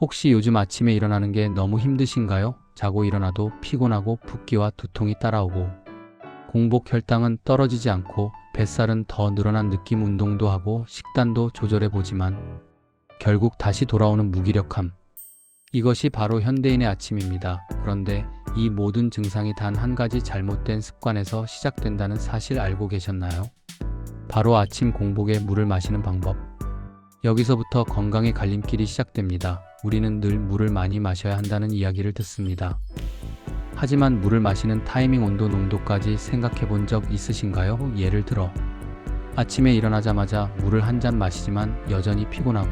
혹시 요즘 아침에 일어나는 게 너무 힘드신가요? 자고 일어나도 피곤하고 붓기와 두통이 따라오고 공복 혈당은 떨어지지 않고 뱃살은 더 늘어난 느낌 운동도 하고 식단도 조절해 보지만 결국 다시 돌아오는 무기력함. 이것이 바로 현대인의 아침입니다. 그런데 이 모든 증상이 단 한 가지 잘못된 습관에서 시작된다는 사실 알고 계셨나요? 바로 아침 공복에 물을 마시는 방법. 여기서부터 건강의 갈림길이 시작됩니다. 우리는 늘 물을 많이 마셔야 한다는 이야기를 듣습니다. 하지만 물을 마시는 타이밍 온도 농도까지 생각해 본 적 있으신가요? 예를 들어, 아침에 일어나자마자 물을 한 잔 마시지만 여전히 피곤하고,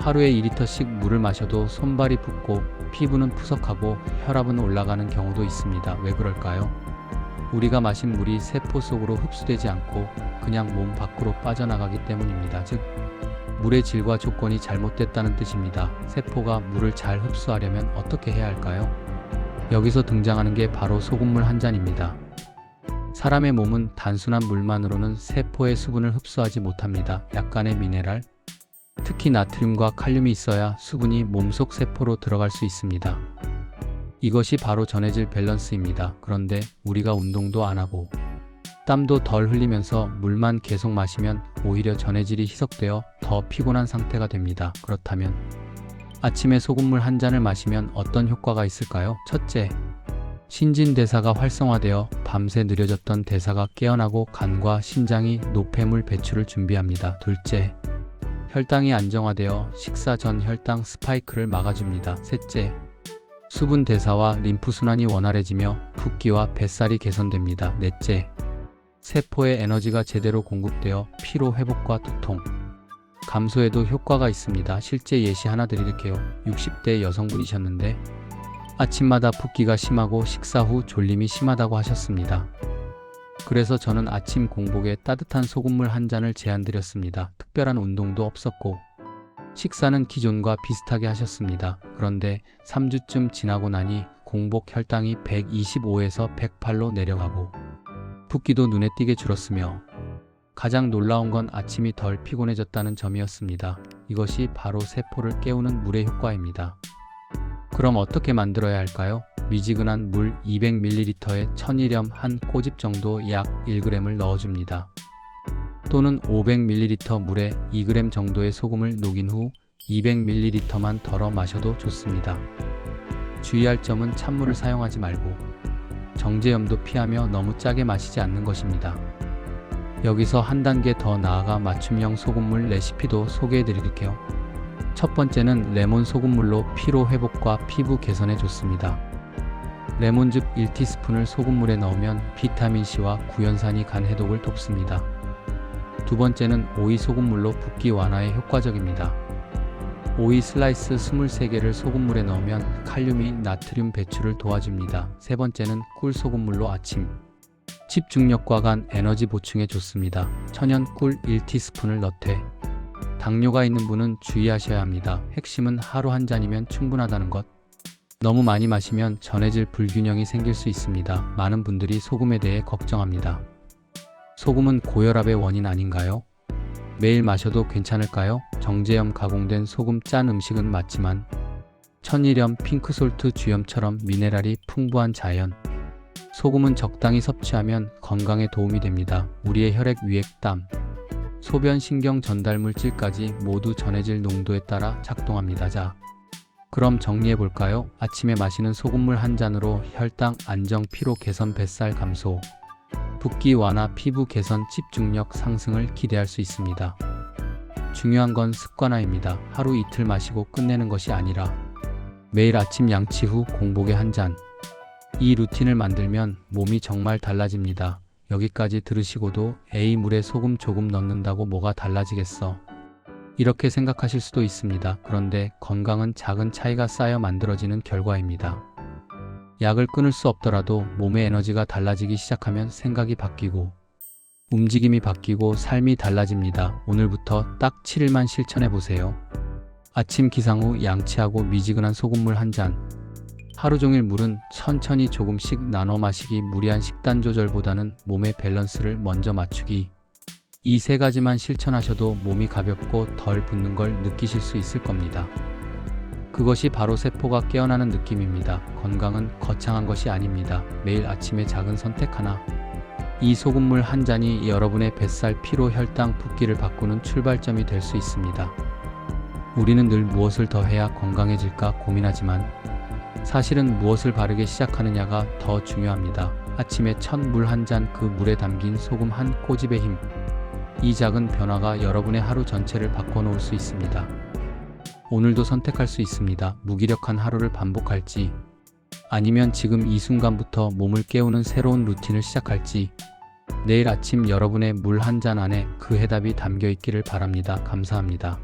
하루에 2리터씩 물을 마셔도 손발이 붓고 피부는 푸석하고 혈압은 올라가는 경우도 있습니다. 왜 그럴까요? 우리가 마신 물이 세포 속으로 흡수되지 않고 그냥 몸 밖으로 빠져나가기 때문입니다. 즉, 물의 질과 조건이 잘못됐다는 뜻입니다. 세포가 물을 잘 흡수하려면 어떻게 해야 할까요? 여기서 등장하는 게 바로 소금물 한 잔입니다. 사람의 몸은 단순한 물만으로는 세포의 수분을 흡수하지 못합니다. 약간의 미네랄, 특히 나트륨과 칼륨이 있어야 수분이 몸속 세포로 들어갈 수 있습니다. 이것이 바로 전해질 밸런스입니다. 그런데 우리가 운동도 안 하고 땀도 덜 흘리면서 물만 계속 마시면 오히려 전해질이 희석되어 더 피곤한 상태가 됩니다. 그렇다면 아침에 소금물 한 잔을 마시면 어떤 효과가 있을까요? 첫째, 신진대사가 활성화되어 밤새 느려졌던 대사가 깨어나고 간과 심장이 노폐물 배출을 준비합니다. 둘째, 혈당이 안정화되어 식사 전 혈당 스파이크를 막아줍니다. 셋째, 수분 대사와 림프 순환이 원활해지며 붓기와 뱃살이 개선됩니다. 넷째, 세포의 에너지가 제대로 공급되어 피로 회복과 두통, 감소에도 효과가 있습니다. 실제 예시 하나 드릴게요. 60대 여성분이셨는데 아침마다 붓기가 심하고 식사 후 졸림이 심하다고 하셨습니다. 그래서 저는 아침 공복에 따뜻한 소금물 한 잔을 제안드렸습니다. 특별한 운동도 없었고 식사는 기존과 비슷하게 하셨습니다. 그런데 3주쯤 지나고 나니 공복 혈당이 125에서 108로 내려가고 붓기도 눈에 띄게 줄었으며 가장 놀라운 건 아침이 덜 피곤해졌다는 점이었습니다. 이것이 바로 세포를 깨우는 물의 효과입니다. 그럼 어떻게 만들어야 할까요? 미지근한 물 200ml에 천일염 한 꼬집 정도 약 1g을 넣어줍니다. 또는 500ml 물에 2g 정도의 소금을 녹인 후 200ml만 덜어 마셔도 좋습니다. 주의할 점은 찬물을 사용하지 말고 정제염도 피하며 너무 짜게 마시지 않는 것입니다. 여기서 한 단계 더 나아가 맞춤형 소금물 레시피도 소개해 드릴게요. 첫 번째는 레몬 소금물로 피로 회복과 피부 개선에 좋습니다. 레몬즙 1티스푼을 소금물에 넣으면 비타민C와 구연산이 간 해독을 돕습니다. 두 번째는 오이 소금물로 붓기 완화에 효과적입니다. 오이 슬라이스 23개를 소금물에 넣으면 칼륨이 나트륨 배출을 도와줍니다. 세 번째는 꿀 소금물로 아침, 집중력과 간 에너지 보충에 좋습니다. 천연 꿀 1티스푼을 넣되 당뇨가 있는 분은 주의하셔야 합니다. 핵심은 하루 한 잔이면 충분하다는 것. 너무 많이 마시면 전해질 불균형이 생길 수 있습니다. 많은 분들이 소금에 대해 걱정합니다. 소금은 고혈압의 원인 아닌가요? 매일 마셔도 괜찮을까요? 정제염 가공된 소금 짠 음식은 맞지만 천일염, 핑크솔트, 주염처럼 미네랄이 풍부한 자연, 소금은 적당히 섭취하면 건강에 도움이 됩니다. 우리의 혈액 위액 땀, 소변 신경 전달 물질까지 모두 전해질 농도에 따라 작동합니다. 자, 그럼 정리해 볼까요? 아침에 마시는 소금물 한 잔으로 혈당 안정, 피로 개선, 뱃살 감소, 붓기 완화, 피부 개선, 집중력 상승을 기대할 수 있습니다. 중요한 건 습관화입니다. 하루 이틀 마시고 끝내는 것이 아니라 매일 아침 양치 후 공복에 한 잔. 이 루틴을 만들면 몸이 정말 달라집니다. 여기까지 들으시고도 에이 물에 소금 조금 넣는다고 뭐가 달라지겠어. 이렇게 생각하실 수도 있습니다. 그런데 건강은 작은 차이가 쌓여 만들어지는 결과입니다. 약을 끊을 수 없더라도 몸의 에너지가 달라지기 시작하면 생각이 바뀌고 움직임이 바뀌고 삶이 달라집니다. 오늘부터 딱 7일만 실천해 보세요. 아침 기상 후 양치하고 미지근한 소금물 한 잔. 하루 종일 물은 천천히 조금씩 나눠 마시기 무리한 식단 조절보다는 몸의 밸런스를 먼저 맞추기. 이 세 가지만 실천하셔도 몸이 가볍고 덜 붓는 걸 느끼실 수 있을 겁니다. 그것이 바로 세포가 깨어나는 느낌입니다. 건강은 거창한 것이 아닙니다. 매일 아침에 작은 선택 하나. 이 소금물 한 잔이 여러분의 뱃살, 피로, 혈당, 붓기를 바꾸는 출발점이 될 수 있습니다. 우리는 늘 무엇을 더 해야 건강해질까 고민하지만 사실은 무엇을 바르게 시작하느냐가 더 중요합니다. 아침에 첫 물 한 잔 그 물에 담긴 소금 한 꼬집의 힘. 이 작은 변화가 여러분의 하루 전체를 바꿔놓을 수 있습니다. 오늘도 선택할 수 있습니다. 무기력한 하루를 반복할지, 아니면 지금 이 순간부터 몸을 깨우는 새로운 루틴을 시작할지, 내일 아침 여러분의 물 한 잔 안에 그 해답이 담겨 있기를 바랍니다. 감사합니다.